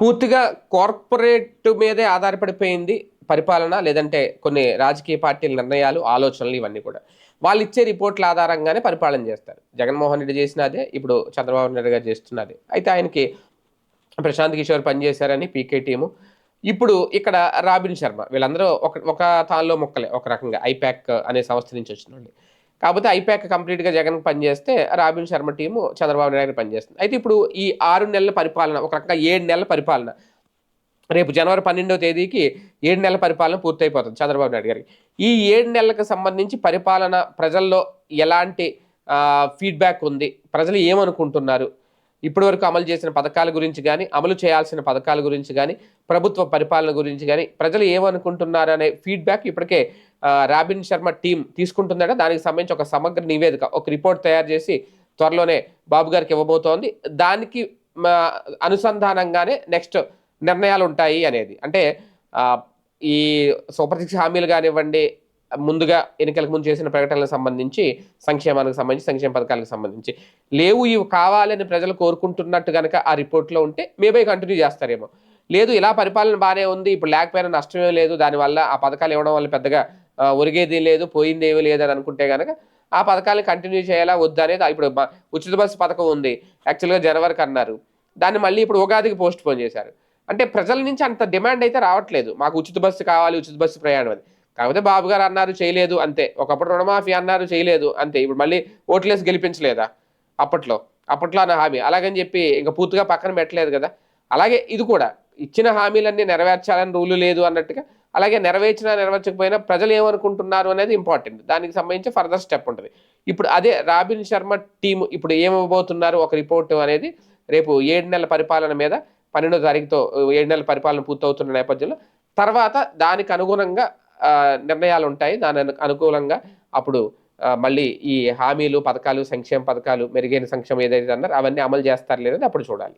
పూర్తిగా కార్పొరేట్ మీదే ఆధారపడిపోయింది పరిపాలన లేదంటే కొన్ని రాజకీయ పార్టీల నిర్ణయాలు ఆలోచనలు ఇవన్నీ కూడా. వాళ్ళు ఇచ్చే రిపోర్ట్ల ఆధారంగానే పరిపాలన చేస్తారు. జగన్మోహన్ రెడ్డి చేసినదే ఇప్పుడు చంద్రబాబు నాయుడు గారు చేస్తున్నది అయితే ఆయనకి ప్రశాంత్ కిషోర్ పనిచేశారని పీకే టీము. ఇప్పుడు ఇక్కడ రాబిన్ శర్మ వీళ్ళందరూ ఒక ఒక తాల్లో మొక్కలే ఒక రకంగా ఐపాక్ అనే సంస్థ నుంచి వచ్చిన వాళ్ళు. కాకపోతే ఐపాక్ కంప్లీట్గా జగన్ పనిచేస్తే రాబిన్ శర్మ టీము చంద్రబాబు నాయుడు పనిచేస్తుంది. అయితే ఇప్పుడు ఈ ఆరు నెలల పరిపాలన ఒక రకంగా ఏడు నెలల పరిపాలన రేపు జనవరి పన్నెండవ తేదీకి ఏడు నెలల పరిపాలన పూర్తయిపోతుంది చంద్రబాబు నాయుడు గారికి. ఈ ఏడు నెలలకు సంబంధించి పరిపాలన ప్రజల్లో ఎలాంటి ఫీడ్బ్యాక్ ఉంది? ప్రజలు ఏమనుకుంటున్నారు? ఇప్పటివరకు అమలు చేసిన పథకాల గురించి కానీ అమలు చేయాల్సిన పథకాల గురించి కానీ ప్రభుత్వ పరిపాలన గురించి కానీ ప్రజలు ఏమనుకుంటున్నారనే ఫీడ్బ్యాక్ ఇప్పటికే రాబిన్ శర్మ టీం తీసుకుంటుందట. దానికి సంబంధించి ఒక సమగ్ర నివేదిక ఒక రిపోర్ట్ తయారు చేసి త్వరలోనే బాబు గారికి ఇవ్వబోతోంది. దానికి మా, అనుసంధానంగానే నెక్స్ట్ నిర్ణయాలు ఉంటాయి అనేది. అంటే ఈ సూపర్ సిక్స్ హామీలు కానివ్వండి ముందుగా ఎన్నికలకు ముందు చేసిన ప్రకటనలకు సంబంధించి సంక్షేమానికి సంబంధించి సంక్షేమ పథకాలకు సంబంధించి. లేవు ఇవి కావాలని ప్రజలు కోరుకుంటున్నట్టు కనుక ఆ రిపోర్ట్లో ఉంటే మేబీ కంటిన్యూ చేస్తారేమో. లేదు ఇలా పరిపాలన బాగానే ఉంది ఇప్పుడు లేకపోయినా నష్టమే లేదు దానివల్ల ఆ పథకాలు ఇవ్వడం వల్ల పెద్దగా ఒరిగేది లేదు పోయింది ఏమీ లేదు అని అనుకుంటే కనుక ఆ పథకాలను కంటిన్యూ చేయాలా వద్దా అనేది ఇప్పుడు ఉచిత బస్సు పథకం ఉంది యాక్చువల్గా జనవరికి అన్నారు దాన్ని మళ్ళీ ఇప్పుడు ఉగాదికి పోస్ట్ పోన్ చేశారు. అంటే ప్రజల నుంచి అంత డిమాండ్ అయితే రావట్లేదు. మాకు ఉచిత బస్సు కావాలి ఉచిత బస్సు ప్రయాణం అది కాకపోతే బాబు గారు అన్నారు చేయలేదు అంతే. ఒకప్పుడు రుణమాఫీ అన్నారు చేయలేదు అంతే. ఇప్పుడు మళ్ళీ ఓట్లేసి గెలిపించలేదా? అప్పట్లో. అప్పట్లో అన్న హామీ. అలాగని చెప్పి ఇంకా పూర్తిగా పక్కన పెట్టలేదు కదా. అలాగే ఇది కూడా. ఇచ్చిన హామీలన్నీ నెరవేర్చాలని రూలు లేదు అన్నట్టుగా అలాగే నెరవేర్చినా నెరవేర్చకపోయినా ప్రజలు ఏమనుకుంటున్నారు అనేది ఇంపార్టెంట్. దానికి సంబంధించి ఫర్దర్ స్టెప్ ఉంటుంది. ఇప్పుడు అదే రాబిన్ శర్మ టీం ఇప్పుడు ఏమవబోతున్నారు ఒక రిపోర్ట్ అనేది రేపు ఏడు నెలల పరిపాలన మీద పన్నెండో తారీఖుతో ఏడు నెలల పరిపాలన పూర్తవుతున్న నేపథ్యంలో తర్వాత దానికి అనుగుణంగా నిర్ణయాలు ఉంటాయి దాని అనుకూలంగా అప్పుడు మళ్ళీ ఈ హామీలు పథకాలు సంక్షేమ పథకాలు మెరుగైన సంక్షేమం ఏదైతే అన్నారు అవన్నీ అమలు చేస్తారు లేదని అప్పుడు చూడాలి.